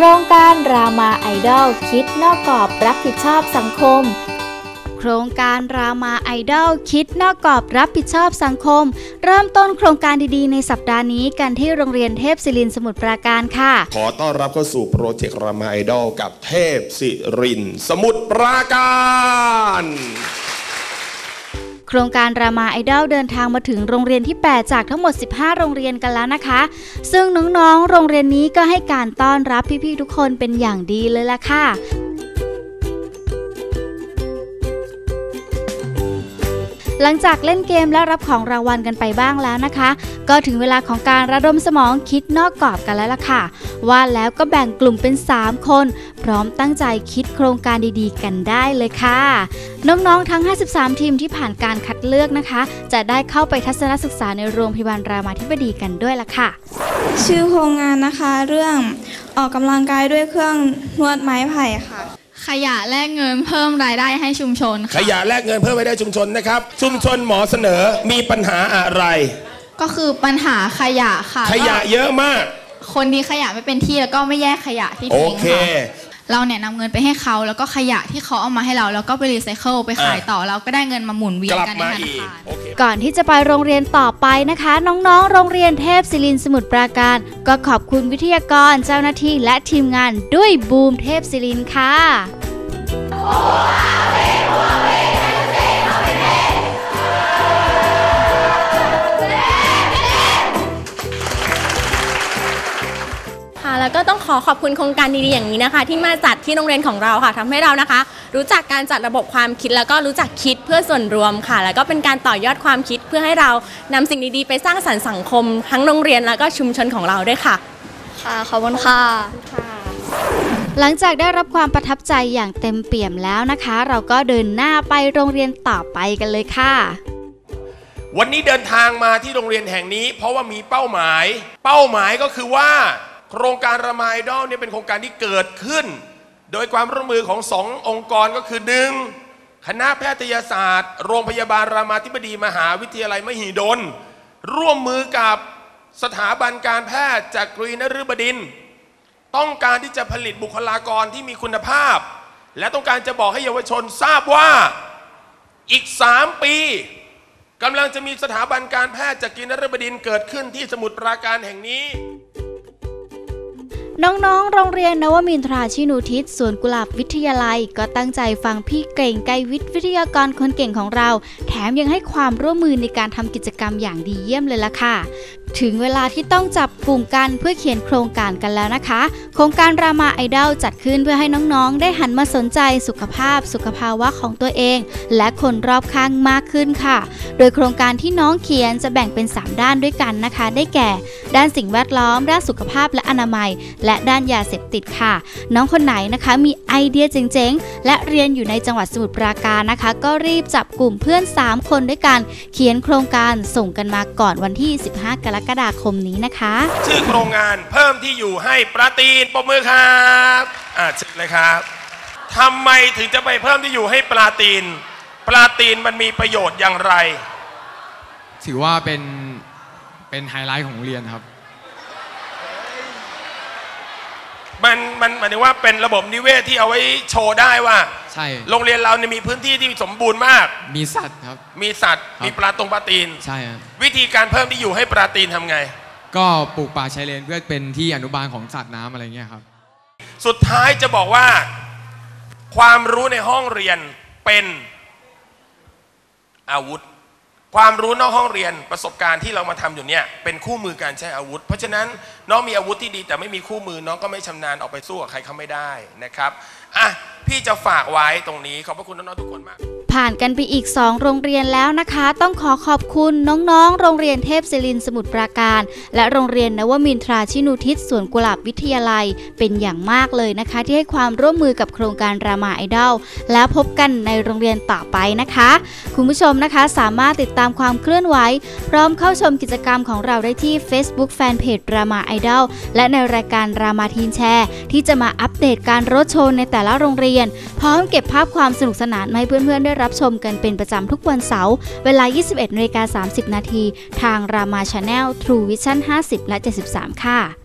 โครงการรามาไอดอลคิดนอกกรอบรับผิดชอบสังคม โครงการรามาไอดอลคิดนอกกรอบรับผิดชอบสังคม เริ่มต้นโครงการดีๆ ในสัปดาห์นี้กันที่โรงเรียนเทพศิรินสมุทรปราการค่ะ ขอต้อนรับเข้าสู่โปรเจกต์รามาไอดอลกับเทพศิรินสมุทรปราการ โครงการรามาไอดอลเดินทางมาถึงโรงเรียนที่ 8 จากทั้งหมด 15 โรงเรียนกันแล้วนะคะ ซึ่งน้องๆ โรงเรียนนี้ก็ให้การต้อนรับพี่ๆ ทุกคนเป็นอย่างดีเลยล่ะค่ะ หลังจากเล่นเกมและรับของรางวัลกันไปบ้างแล้วนะคะ ก็ถึงเวลาของการระดมสมองคิดนอกกรอบกันแล้วล่ะค่ะ ว่าแล้วก็แบ่งกลุ่มเป็น 3 คน พร้อมตั้งใจคิดโครงการดีๆ กันได้เลยค่ะ น้องๆทั้ง 53 ทีมที่ผ่านการคัดเลือกนะคะ จะได้เข้าไปทัศนศึกษาในโรงพยาบาลรามาธิบดีกันด้วยล่ะค่ะ ชื่อโครงงานนะคะเรื่องออกกำลังกายด้วยเครื่องนวดไม้ไผ่ค่ะ ขยะแลกเงินเพิ่มรายได้ให้ชุมชนขค่ะยะแลกเงินเพิ่มไว้ได้ชุมชนนะครับ ชุมชนหมอเสนอมีปัญหาอะไร ก็คือปัญหาขยะค่ะขยะเยอะมาก คนที่ขยะไม่เป็นที่แล้วก็ไม่แยกขยะที่โอทิ้งเค ค่ะเราเนี่ยนำเงินไปให้เขาแล้วก็ขยะที่เขาเอามาให้เราแล้วก็ไปรีไซเคิลไปขายต่อเราก็ได้เงินมาหมุนเวียกนลับกันในมาธนาอีกคาร โอเค ก่อนที่จะไปโรงเรียนต่อไปนะคะ น้องๆ โรงเรียนเทพศิรินสมุทรปราการ ก็ขอบคุณวิทยากรเจ้าหน้าที่และทีมงานด้วยบูมเทพศิรินค่ะค่ะแล้วก็ต้องขอขอบคุณโครงการดีๆอย่างนี้นะคะ ที่มาจัดที่โรงเรียนของเราค่ะทำให้เรานะคะ รู้จักการจัดระบบความคิด แล้วก็รู้จักคิดเพื่อส่วนรวมค่ะ แล้วก็เป็นการต่อยอดความคิดเพื่อให้เรานำสิ่งดีๆ ไปสร้างสรรค์สังคม ทั้งโรงเรียนแล้วก็ชุมชนของเราด้วยค่ะ ค่ะขอบคุณค่ะหลังจากได้รับความประทับใจอย่างเต็มเปี่ยมแล้วนะคะ เราก็เดินหน้าไปโรงเรียนต่อไปกันเลยค่ะ วันนี้เดินทางมาที่โรงเรียนแห่งนี้ เพราะว่ามีเป้าหมาย เป้าหมายก็คือว่า โครงการรามาไอดอลเนี่ยเป็นโครงการที่เกิดขึ้น โดยความร่วมมือของสององค์กรก็คือหนึ่งคณะแพทยศาสตร์ โรงพยาบาลรามาธิบดีมหาวิทยาลัยมหิดล ร่วมมือกับสถาบันการแพทย์จากกรีนฤบดิน ต้องการที่จะผลิตบุคลากรที่มีคุณภาพ และต้องการจะบอกให้เยาวชนทราบว่าอีก 3 ปีกำลังจะมีสถาบันการแพทย์จากกินรบดินเกิดขึ้นที่สมุทรปราการแห่งนี้ น้องๆ โรงเรียนนวมินทราชินูทิศสวนกุหลาบวิทยาลัย ก็ตั้งใจฟังพี่เก่งไกวิทย์วิทยากรคนเก่งของเรา แถมยังให้ความร่วมมือในการทำกิจกรรมอย่างดีเยี่ยมเลยล่ะค่ะถึงเวลาที่ต้องจับกลุ่มกันเพื่อเขียนโครงการกันแล้วนะคะ โครงการรามาไอดอลจัดขึ้นเพื่อให้น้องๆ ได้หันมาสนใจสุขภาพ สุขภาวะของตัวเอง และคนรอบข้างมากขึ้นค่ะ โดยโครงการที่น้องเขียนจะแบ่งเป็น 3 ด้านด้วยกันนะคะ ได้แก่ ด้านสิ่งแวดล้อม ด้านสุขภาพและอนามัย และด้านยาเสพติดค่ะ น้องคนไหนนะคะมีไอเดียเจ๋งๆ และเรียนอยู่ในจังหวัดสมุทรปราการนะคะ ก็รีบจับกลุ่มเพื่อน 3 คนด้วยกัน เขียนโครงการส่งกันมาก่อนวันที่ 15 กรกฎาคมนี้นะคะ ชื่อโครงงานเพิ่มที่อยู่ให้ปราตีนปรบมือครับอ่าเชิญเลยครับทำไมถึงจะไปเพิ่มที่อยู่ให้ปลาตีน ปลาตีนมันมีประโยชน์อย่างไร ถือว่าเป็นเป็นไฮไลท์ของโรงเรียนครับ มันมันหมายถึงว่าเป็นระบบนิเวศที่เอาไว้โชว์ได้ว่า ใช่ โรงเรียนเราเนี่ยมีพื้นที่ที่สมบูรณ์มาก มีสัตว์ครับ มีสัตว์ ครับ มีปลาตรงปลาตีน ใช่ครับวิธีการเพิ่มที่อยู่ให้ปลาตีนทำไง ก็ปลูกป่าชายเลนเพื่อเป็นที่อนุบาลของสัตว์น้ำอะไรเงี้ยครับ สุดท้ายจะบอกว่า ความรู้ในห้องเรียนเป็นอาวุธ ความรู้นอกห้องเรียนประสบการณ์ที่เรามาทำอยู่เนี่ยเป็นคู่มือการใช้อาวุธ เพราะฉะนั้นน้องมีอาวุธที่ดีแต่ไม่มีคู่มือน้องก็ไม่ชำนาญออกไปสู้กับใครเขาไม่ได้นะครับอะ พี่จะฝากไว้ตรงนี้ขอบพระคุณน้องๆทุกคนมาก ผ่านกันไปอีก 2 โรงเรียนแล้วนะคะ ต้องขอขอบคุณน้องๆ โรงเรียนเทพศิรินสมุทรปราการ และโรงเรียนนวมินทราชินูทิศสวนกุหลาบวิทยาลัย เป็นอย่างมากเลยนะคะ ที่ให้ความร่วมมือกับโครงการรามาไอดอลแล้วพบกันในโรงเรียนต่อไปนะคะ คุณผู้ชมนะคะสามารถติดตามความเคลื่อนไหวพร้อมเข้าชมกิจกรรมของเราได้ที่ Facebook Fanpage รามาไอดอลและในรายการรามาทีนแชร์ ที่จะมาอัปเดตการรถโชว์ในแต่ละโรงเรียนยน พร้อมเก็บภาพความสนุกสนานมาให้เพื่อนๆ ได้รับชมกันเป็นประจำทุกวันเสาร์เวลา 21นาฬิกา30 นาที ทางรามาชาแนล True Vision 50 และ 73 ค่ะ